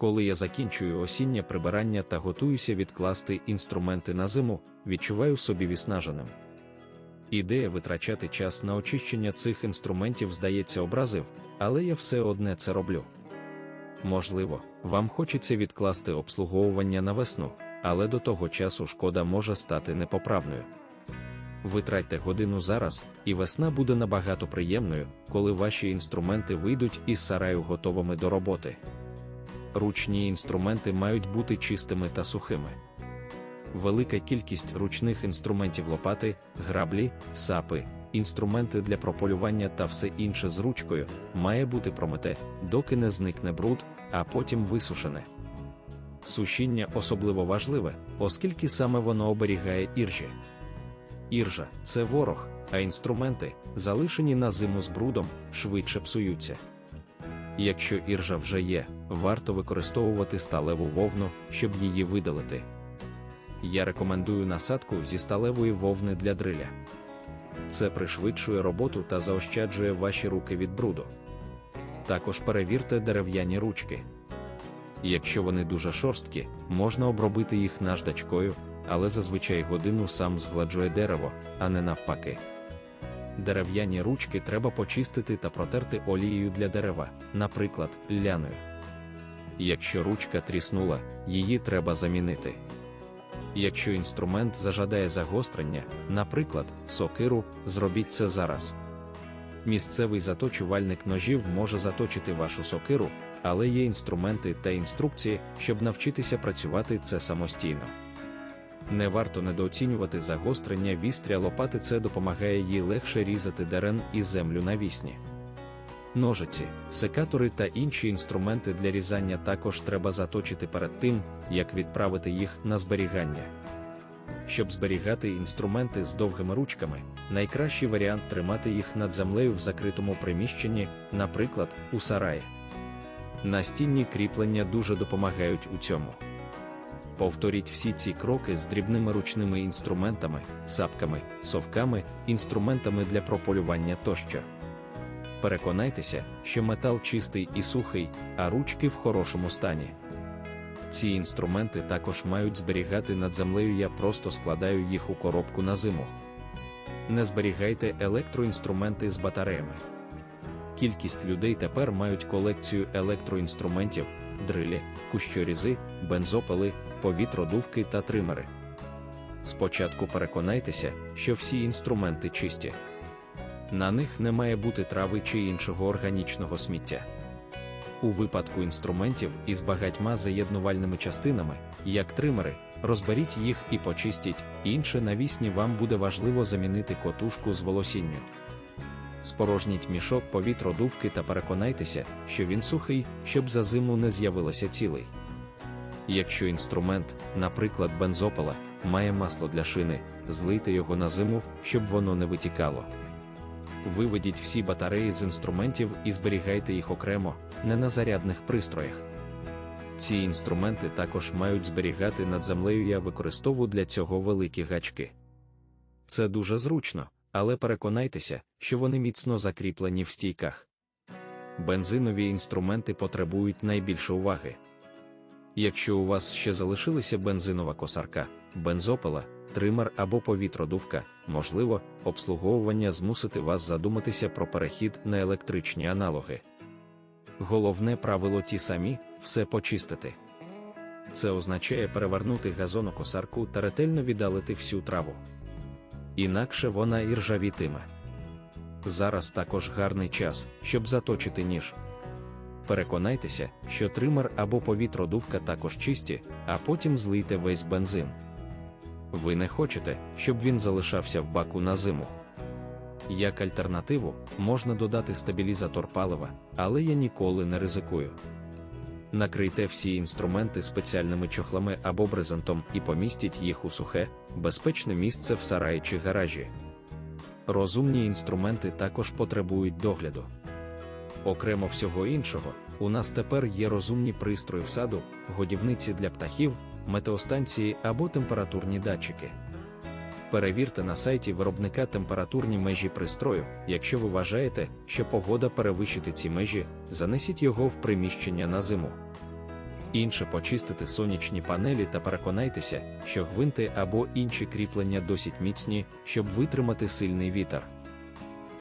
Коли я закінчую осіннє прибирання та готуюся відкласти інструменти на зиму, відчуваю собі віснаженим. Ідея витрачати час на очищення цих інструментів здається образив, але я все одне це роблю. Можливо, вам хочеться відкласти обслуговування на весну, але до того часу шкода може стати непоправною. Витратьте годину зараз, і весна буде набагато приємною, коли ваші інструменти вийдуть із сараю готовими до роботи. Ручні інструменти мають бути чистими та сухими. Велика кількість ручних інструментів лопати, граблі, сапи, інструменти для прополювання та все інше з ручкою має бути промите, доки не зникне бруд, а потім висушене. Сушіння особливо важливе, оскільки саме воно оберігає іржі. Іржа це ворог, а інструменти, залишені на зиму з брудом, швидше псуються. Якщо іржа вже є, варто використовувати сталеву вовну, щоб її видалити. Я рекомендую насадку зі сталевої вовни для дриля. Це пришвидшує роботу та заощаджує ваші руки від бруду. Також перевірте дерев'яні ручки. Якщо вони дуже шорсткі, можна обробити їх наждачкою, але зазвичай годину сам згладжує дерево, а не навпаки. Дерев'яні ручки треба почистити та протерти олією для дерева, наприклад, ляною. Якщо ручка тріснула, її треба замінити. Якщо інструмент зажадає загострення, наприклад, сокиру, зробіть це зараз. Місцевий заточувальник ножів може заточити вашу сокиру, але є інструменти та інструкції, щоб навчитися працювати це самостійно. Не варто недооцінювати загострення вістря лопати, це допомагає їй легше різати дерен і землю навісні. Ножиці, секатори та інші інструменти для різання також треба заточити перед тим, як відправити їх на зберігання. Щоб зберігати інструменти з довгими ручками, найкращий варіант тримати їх над землею в закритому приміщенні, наприклад, у сараї. Настінні кріплення дуже допомагають у цьому. Повторіть всі ці кроки з дрібними ручними інструментами, сапками, совками, інструментами для прополювання тощо. Переконайтеся, що метал чистий і сухий, а ручки в хорошому стані. Ці інструменти також мають зберігати над землею, я просто складаю їх у коробку на зиму. Не зберігайте електроінструменти з батареями. Кількість людей тепер мають колекцію електроінструментів, дрилі, кущорізи, бензопили, повітродувки та тримери. Спочатку переконайтеся, що всі інструменти чисті. На них не має бути трави чи іншого органічного сміття. У випадку інструментів із багатьма заєднувальними частинами, як тримери, розберіть їх і почистіть, інше навісні вам буде важливо замінити котушку з волосінню. Спорожніть мішок повітродувки та переконайтеся, що він сухий, щоб за зиму не з'явилося цілий. Якщо інструмент, наприклад, бензопила, має масло для шини, злийте його на зиму, щоб воно не витікало. Виведіть всі батареї з інструментів і зберігайте їх окремо, не на зарядних пристроях. Ці інструменти також мають зберігати над землею. Я використовую для цього великі гачки. Це дуже зручно, але переконайтеся, що вони міцно закріплені в стійках. Бензинові інструменти потребують найбільше уваги. Якщо у вас ще залишилася бензинова косарка, бензопила, тример або повітродувка, можливо, обслуговування змусити вас задуматися про перехід на електричні аналоги. Головне правило ті самі все почистити. Це означає перевернути газонокосарку та ретельно віддалити всю траву. Інакше вона і ржавітиме. Зараз також гарний час, щоб заточити ніж. Переконайтеся, що тример або повітродувка також чисті, а потім злийте весь бензин. Ви не хочете, щоб він залишався в баку на зиму. Як альтернативу, можна додати стабілізатор палива, але я ніколи не ризикую. Накрийте всі інструменти спеціальними чохлами або брезентом і помістіть їх у сухе, безпечне місце в сараї чи гаражі. Розумні інструменти також потребують догляду. Окремо всього іншого, у нас тепер є розумні пристрої в саду, годівниці для птахів, метеостанції або температурні датчики. Перевірте на сайті виробника температурні межі пристрою. Якщо ви вважаєте, що погода перевищити ці межі, занесіть його в приміщення на зиму. Інше почистити сонячні панелі та переконайтеся, що гвинти або інші кріплення досить міцні, щоб витримати сильний вітер.